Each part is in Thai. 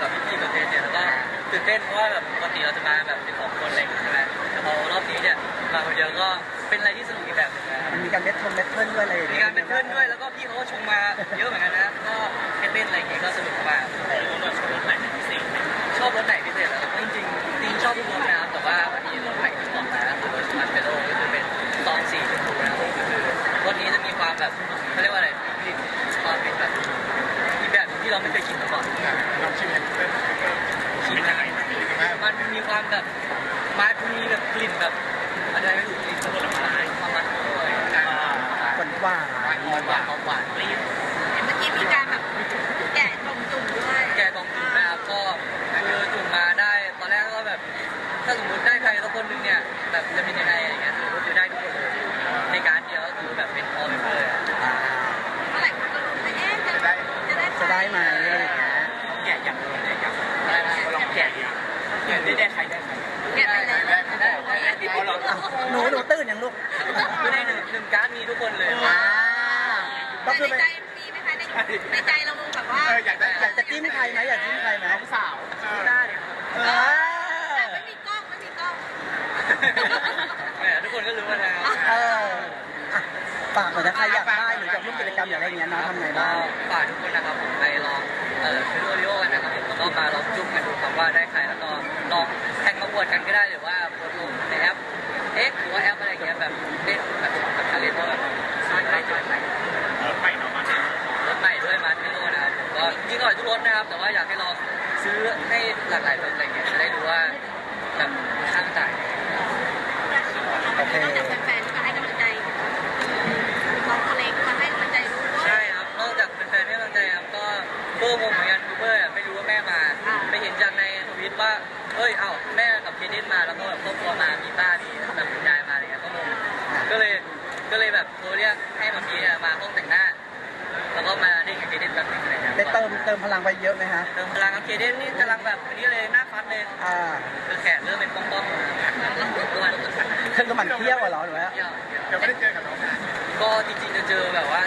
แล้วก็อยู่กับพี่ๆเบอร์เทนเนี่ยแล้วก็ตื่นเต้นเพราะว่าแบบปกติเราจะมาแบบเป็นของคนอะไรอย่างเงี้ยใช่ไหมแต่พอรอบนี้เนี่ยมาคนเดียวก็เป็นอะไรที่สนุกอีกแบบหนึงนะครับมันมีการเม็ดทงเม็ดเทิลด้วยอะไรอย่างมีเงี้ยการเป็นเพื่อนด้วยแล้วก็พี่เขาก็ชงมาเยอะเหมือนกันนะก็ให้เต้นอะไรอย่างเงี้ยก็สนุกมากชอบรถไหนพิเศษชอบรถไหนพิเศษเหรอจริงๆจริงๆชอบทุกรถนะครับแต่ว่าวันนี้รถใหม่ที่านหวานหวานหวานหวานเปรี้ยวเห็นเมื่อกี้มีการแบบแกะตรงจุ่มด้วยแกต้องจุ่มนะครับก็คือจุ่มมาได้ตอนแรกก็แบบถ้าสมมติได้ใครสักคนหนึงเนี่ยแบบจะเป็นยังไง แหมทุกคนก็รู้กันแล้วเอออะฝากหน่อยถ้าใครอยากได้หรืออยากร่วมกิจกรรมอย่างไรอย่างเงี้ยนะทำไงบ้างฝากทุกคนนะครับผมไปลองเออซื้อโอริโอกันนะครับผมแล้วก็มาลองจุ่มกันดูครับว่าได้ใครแล้วก็ลองแข่งมาบวดกันก็ได้หรือว่าบวดลงในแอป X หรือว่าแอปอะไรอย่างเงี้ยแบบเล่นแบบแบบทะเลนว่าแบบได้เจอใครรถใหม่เนาะมาเนี่ยรถใหม่ด้วยมาเทโลนะครับผมก็จริงๆอร่อยทุกรสนะครับแต่ว่าอยากให้ลองซื้อให้หลากหลายรสอะไรเงี้ย ว่าเอ้ยเอ้าแม่กับเคเดนมาแล้วก็แบบครอบครัวมามีป้ามีแบบคุณยายมาอะไรเงี้ยก็งงก็เลยก็เลยแบบโทรเรียกให้มามีอะมาห้องแต่งหน้า แล้วก็มาเล่นกับเคเดนแบบนึงอะไรเงี้ยได้เติมเติมพลังไปเยอะไหมฮะเติมพลังกับเคเดนนี่กำลังแบบวันนี้เลยหน้าฟัดเลยอ่าคือแขนเริ่มเป็นป้องๆเลยตัวมันคือก็หมันเที่ยวเหรอหรือว่าเที่ยวเที่ยวเดี๋ยวไม่ได้เจอกับน้องก็จริงๆจะเจอแบบว่า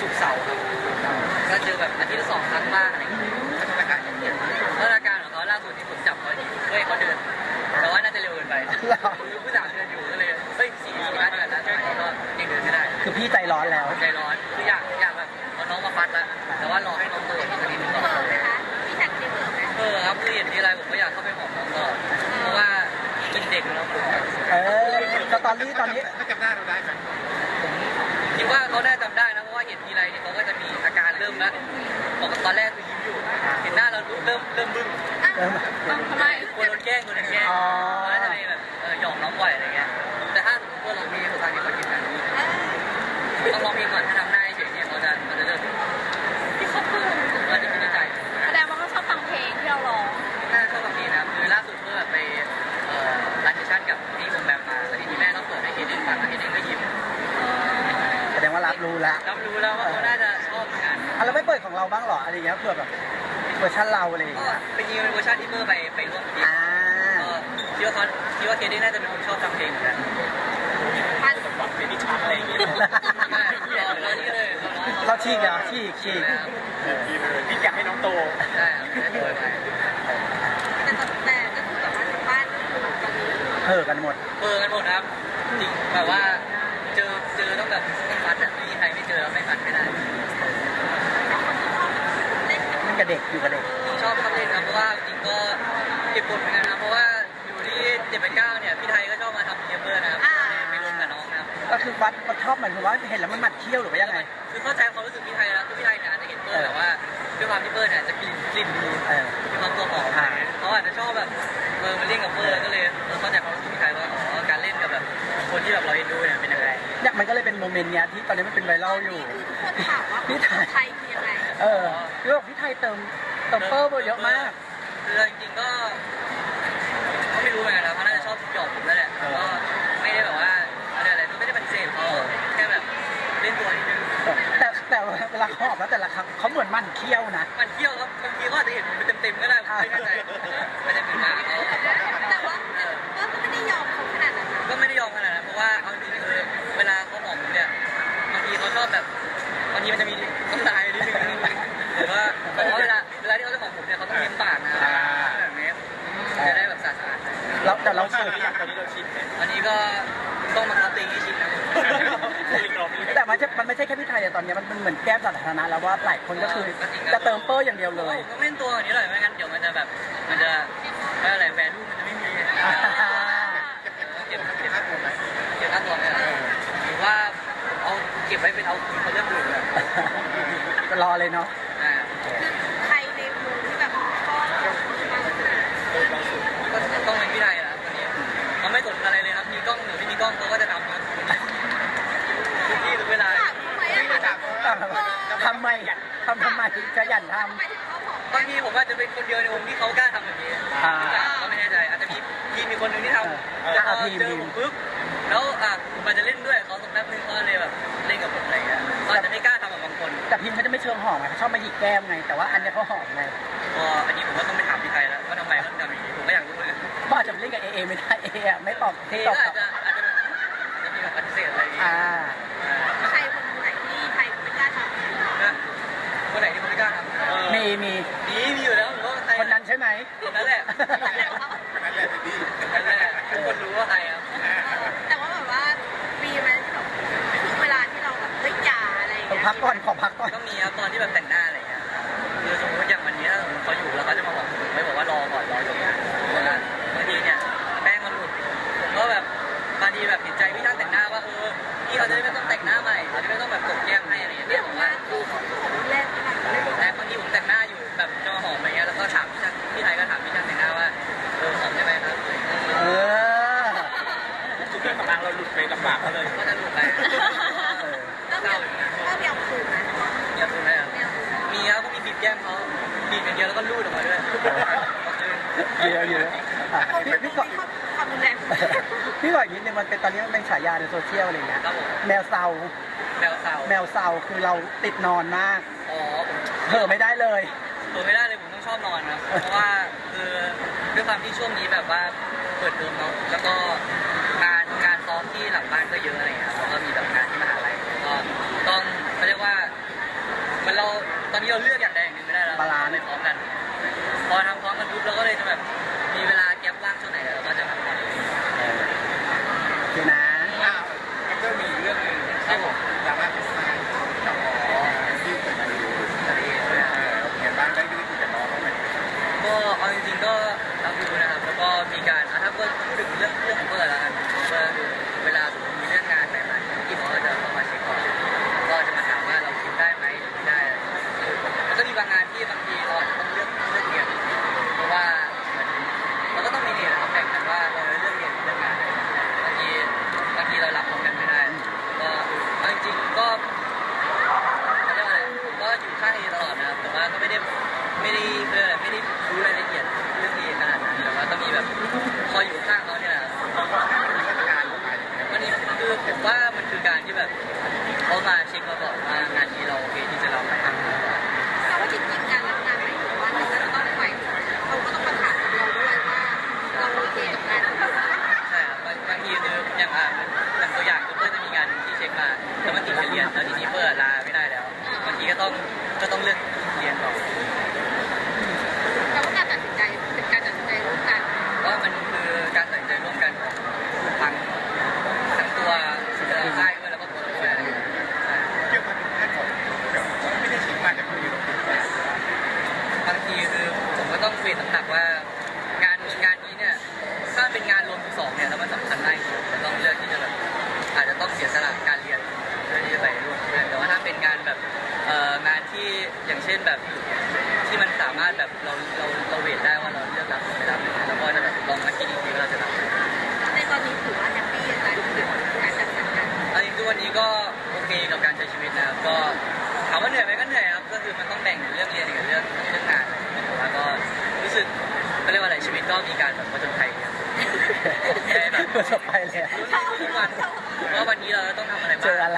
สุกเสาร์ครับก็เจอแบบอาทิตย์ละสองครั้งบ้างอะไรอย่างเงี้ย เขาอยู่เฮ้ยเขาเดิน แต่ว่าน่าจะเร็วเกินไปเหรอคือผู้สาวเดินอยู่ก็เลยเฮ้ยสี่สี่ห้าเดือนแล้วแต่ก็ยังเดินไม่ได้ คือพี่ใจร้อนแล้ว ใจร้อนคืออยากอยากแบบเอาน้องมาฟัดละแต่ว่ารอให้น้องโตอีกสักนิดนึงก่อนเปิดไหมคะพี่แท็กซี่เปิดไหมเออครับคือเห็นทีไรผมก็อยากเข้าไปหอมน้องก่อนเพราะว่ากินเด็กแล้วผมเออสตอรี่ตอนนี้ถ้าจำหน้าเราได้ไหมผมคิดว่าเขาได้จำได้นะเพราะว่าเห็นทีไรเนี่ยเขาก็จะมีอาการเริ่มแล้วบอกว่าตอนแรกคือยิ้มอยู่ เห็นหน้าเราเริ่มเริ่มบึ้งอะเริ่ม ทำไมกลัวโดนแกล้งกลัวโดนแกล้งอ๋อ แล้วจะมีแบบเออหยอกน้องบ่อยอะไรเงี้ย แต่ถ้าสมมติว่าเรามีสถานที่เขากินกันต้องร้องเพลงก่อนถ้าทำหน้าเฉยๆเนี่ยเขาจะเขาจะเริ่มเราจะคิดในใจแสดงว่าเขาชอบฟังเพลงที่เราร้องน่าชอบแบบนี้นะครับคือล่าสุดเมื่อไปเอ่อรันเดชั่นกับพี่วงแบมมาแล้วทีนี้แม่เขาเปิดให้เฮดเดนฟังแล้วเฮดเดนก็ยิ้มแสดงว่ารับรู้แล้วรับรู้แล้วว่าเขาน่าจะชอบเหมือนกัน อะเราไม่เปิดของเราบ้างเหรออะไรอย่างเงี้ยเผื่อแบบ เวอร์ชันเราอะไรอย่างก็เงี้ยเป็นยิงเป็นเวอร์ชันที่เมื่อไปไปร่วมดีอ่าก็คิดว่าเขาคิดว่าเคเดนน่าจะเป็นคนชอบฟังเพลงเหมือนกันพันฟังเพลงที่ชัดอะไรอย่างเงี้ยรอรอนี่เลยเราฉีกเหรอฉีกฉีกดีเลยพี่อยากให้น้องโตใช่ครับได้ไปแต่แต่ก็คือแบบว่าทางบ้านก็คือตอนนี้เห่อกันหมดเบอร์กันหมดนะครับจริงแบบว่าเจอเจอต้องแบบต้องฟัดอะไม่มีใครไม่เจอแล้วไม่ฟัดไม่ได้ เล่น กับมันกับเด็กอยู่กับเด็ก ชอบชอบเล่นครับเพราะว่าจริงก็เก็บกดเหมือนกันนะเพราะว่าอยู่ที่เจ็ดแปดเก้าเนี่ยพี่ไทยก็ชอบมาทำเทียเบอร์นะครับไปร่วมกับน้องนะครับก็คือวัดมันชอบหมายถึงว่าเห็นแล้วมันหมัดเที่ยวหรือว่ายังไง คือเข้าใจความรู้สึกพี่ไทยแล้วคือพี่ไทยเนี่ยอาจจะเห็นเบอร์แต่ว่าด้วยความที่เบอร์เนี่ยจะกลิ่นกลิ่นดีเออ มีความตัวหอมอะไรเงี้ยเขาอาจจะชอบแบบเออมาเล่นกับเบอร์ก็เลยเออเข้าใจความรู้สึกพี่ไทยว่าอ๋อการเล่นกับแบบคนที่แบบเราเอ็นดูเนี่ยเป็นยังไง เนี่ยมันก็เลยเป็นโมเมนต์เนี้ยที่ตอนนี้มันเป็นไวรัลอยู่ คือทุกคนถามว่าคนไทยคือยังไง เออยุโรปที่ไทยเติมเติมเปอร์เยอะมาก คือจริงก็ก็ไม่รู้เหมือนกันนะเขาน่าจะชอบหยอกผมนั่นแหละก็ไม่ได้แบบว่าอะไรอะไรไม่ได้เป็นเสธเขาแค่แบบเล่นตัวนิดนึงแต่แต่เวลาเขาออกแล้วแต่ละครั้งเขาเหมือนมันเคี้ยวนะ มันเคี้ยวครับบางทีก็อาจจะเห็นผมเป็นเต็มๆก็ได้มไม่แน่ใจไม่ได้เป็นหมาเขาแต่ว่าก็ไม่ได้ยอมเขาขนาดนั้นก็ไม่ได้ยอมขนาดนั้นเพราะว่าเอาจริงๆคือเวลาเขาหอกผมเนี่ยบางทีเขาชอบแบบบางทีมันจะมีต้นลายนิดนึง แต่เราเราฝึฝึกกอย่างตอนนี้เราชินไหมอันนี้ก็ต้องมาคับตัวเองให้ชินนะแต่มันจะมันไม่ใช่แค่พี่ไทยแต่ตอนนี้มันเป็นเหมือนแก้มสาธารณะแล้วว่าหลายคนก็คือจะเติมเปอร์อย่างเดียวเลยผมก็เล่นตัวอย่างนี้เลยไม่งั้นเดี๋ยวมันจะแบบมันจะอะไรแวลูมันจะไม่มีอ่าเก็บเก็เก็บบค่าตัวไหมเก็บค่าตัวเนี่ยหรือว่าเอาเก็บไว้เป็นเอาคืนเขาเรื่องอื่นเลยก็รอเลยเนาะ อ่า คือใครในวงที่แบบชอบมากขนาด ก็ต้องเป็นพี่ไทยนะวันนี้เขาไม่สนอะไรเลยครับมีกล้องหรือไม่มีกล้องเขาก็จะทำนะทุกที่ทุกเวลา ถามทำไมอะคะ ทำไมทำทำไมขยันท ทำไมถึงเขาบอก บางทีผมว่าจะ เป็นคนเดียวในวงที่เขากล้าทำแบบนี้อ่าก็ไม่แน่ใจอาจจะมีทีมมีคนหนึ่งที่ทำแต่พอทีมเจอผมปุ๊บแล้วอะมันจะเล่นด้วยเขาสักแป๊บนึงเขาเลยแบบเล่นกับผมอะไรเงี้ยเขาอาจจะไม่กล้าทำกับบางคนำแต่พิมเขาจะไม่เชิงหอมไงเขาชอบมาหยิกแก้มไง แต่ว่าอันเนี้ยเขาหอมไงก็อันนี้ผมก็ต้องไปถามพี่ไทยแล้วว่าทำไมเขาทำอย่างนี้ผมก็อยากรู้เหมือนกันก็อาจจะเล่นกับเอเอไม่ได้เออะไม่ตอบเทไม่ตก็อบอาจจะอาจจะจะมีแบบปฏิเสธอะไรอย่างเงี้ยอ่าใครคนไหนที่ไทยไม่กล้าทำ นะคนไหนที่เขาไม่กล้าทำมีมีมีมี นนั้นใช่นแหละนนั้นแหละเป็นดีนั่นแหละทุกคนรู้ว่าใครครับแต่ว่าแบบว่ามีไหมที่แบบถึงเวลาที่เราแบบเฮ้ยอย่าอะไรอย่างต้อเงี้ยพักก่อนขอพักก่อนก็มีครับตอนที่แบบแต่งหน้าอะไรอย่างเงี้ยคือสมมติอย่างวันนี้ถ้าสมมติเขาอยู่แล้วเขาจะมาบอกผมไม่บอกว่ารอก่อนรออยู่นะเพราะว่าบางทีเนี่ยแป้งมันหลุดผมก็แบบบางทีแบบเห็นใจ บีบอย่างเดียวแล้วก็ลูดออกมาด้วยเยอะเยอะอะผมพี่ไม่พี่ชก่ออบนความรุนแรงพี่ก่อนอีกนิดนึงมันเป็นตอนนี้มันเป็นฉายาในโซเชียลอะไรเงี้ยครับผมแมวเซาแมวเสาแมวเซาคือเราติดนอนมากอ๋อผมเผลอไม่ได้เลยตัวไม่ได้เลยผมต้องชอบนอนครับเพราะว่าคือด้วยความที่ช่วงนี้แบบว่าเปิดเทอมเนาะแล้วก็งานการซ้อมที่หลังบ้านก็เยอะอะไรเงี้ยครับแล้วก็มีแบบงานที่มหาลัยก็ต้องเขาเรียกว่าเหมันเราตอนนี้เราเลือก บาลานซ์ไปพร้อมกัน พอทำพร้อมกันปุ๊บเราก็เลยจะแบบ ไม่ได้เรียกอะไรไม่ได้รู้รายละเอียดเรื่องเอขนาดนั้นแต่ว่าก็มีแบบคอยอยู่ข้างเขาเนี่ยแหละครับมีมาตรการออกมาอย่างเงี้ยวันนี้คือผมว่ามันคือการที่แบบเขามา ช่นแบบที่มันสามารถแบบเราเราเราเวทได้ว่าเราเลือกรับหรือไม่รับเนี่ยแล้วก็จะแบบลองมาคิดอีกทีว่าเราจะรับในตอนนี้ถือว่าแฮปปี้กับการการจัดสรรงานเอาจริงๆวันนี้ก็โอเคกับการใช้ชีวิตนะครับก็ถามว่าเหนื่อยไหมก็เหนื่อยครับก็คือมันต้องแบ่งเรื่องเรียนกับเรื่องเรื่องงานแต่ว่าก็รู้สึกเขาเรียกว่าอะไรชีวิตก็มีการแบบผจญภัยครับได้แบบประสบไปเลยอะรู้ทุกวันว่าวันนี้เราต้องทำอะไรบ้างเจออะไร